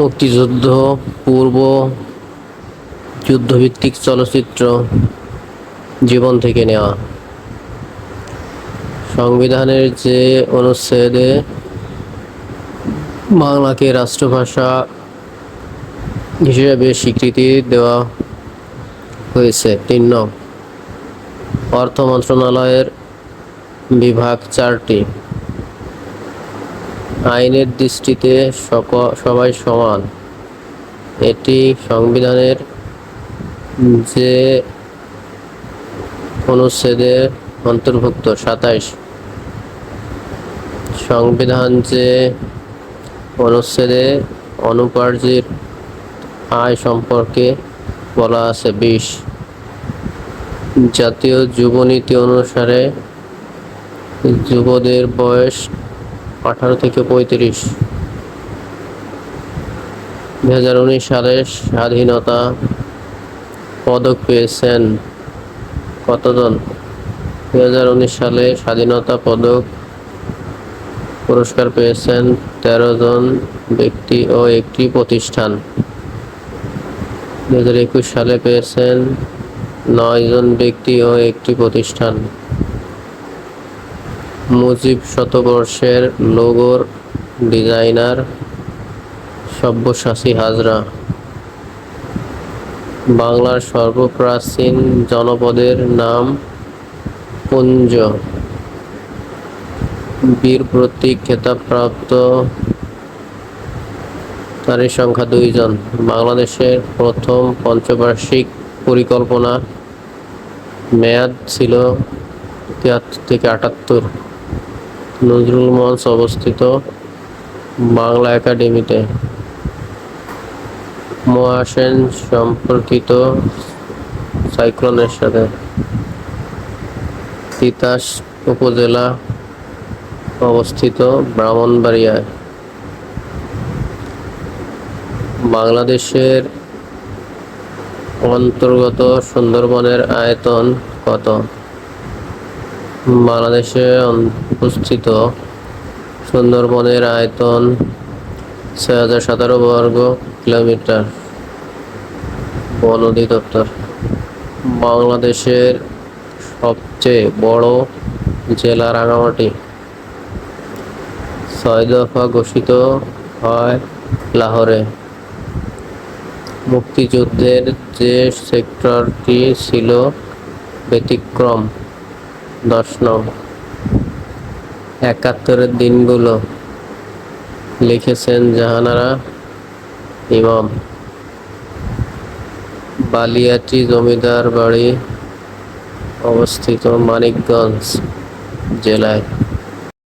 মুক্তিযুদ্ধ, পূর্ব যুদ্ধভিত্তিক চলচ্চিত্র জীবন থেকে নেওয়া। সংবিধানের যে অনুচ্ছেদে বাংলাকে রাষ্ট্রভাষা হিসেবে স্বীকৃতি দেওয়া হয়েছে। তিন অর্থ মন্ত্রণালয়ের বিভাগ চারটি। আইনের দৃষ্টিতে সক- সবাই সমান। এটি সংবিধানের যে অনুচ্ছেদে অন্তর্ভুক্ত, সাতাইশ। সংবিধান যে অনুচ্ছেদে আয় সম্পর্কে বলা আছে, বিশ। জাতীয় যুবনীতি অনুসারে যুবদের বয়স আঠারো থেকে পঁয়ত্রিশ। দুই হাজার উনিশ সালে স্বাধীনতা পদক পেয়েছেন কতজন? দুই হাজার উনিশ সালে স্বাধীনতা পদক পুরস্কার পেয়েছেন তেরো জন ব্যক্তি ও একটি প্রতিষ্ঠান। দু হাজার একুশ সালে পেয়েছেন নয় জন ব্যক্তি ও একটি প্রতিষ্ঠান। মুজিব শতবর্ষের লোগোর ডিজাইনার সব্যসাচী হাজরা। বাংলার সর্বপ্রাচীন জনপদের নাম পুঞ্জ। বীর প্রতীক খেতাবপ্রাপ্ত তারই সংখ্যা দুইজন। বাংলাদেশের প্রথম পঞ্চবার্ষিক পরিকল্পনা মেয়াদ ছিল তিয়াত্তর থেকে আটাত্তর। নজরুল মঞ্চ অবস্থিত বাংলা একাডেমিতে। মহাসেন সম্পর্কিত সাইক্লোনের সাথে। তিতাস উপজেলা অবস্থিত ব্রাহ্মণবাড়িয়ায়। বাংলাদেশের অন্তর্গত সুন্দরবনের আয়তন কত? বাংলাদেশে অবস্থিত সুন্দরবনের আয়তন ছয় হাজার সতেরো বর্গ কিলোমিটার। বন অধিদপ্তর। বাংলাদেশের সবচেয়ে বড় জেলা রাঙামাটি। ছয় দফা ঘোষিত হয় লাহোরে। মুক্তিযুদ্ধের যে সেক্টরটি ছিল ব্যতিক্রম। দশ নং। একাত্তরের দিনগুলো লিখেছেন জাহানারা ইমাম। বালিয়াটি জমিদার বাড়ি অবস্থিত মানিকগঞ্জ জেলায়।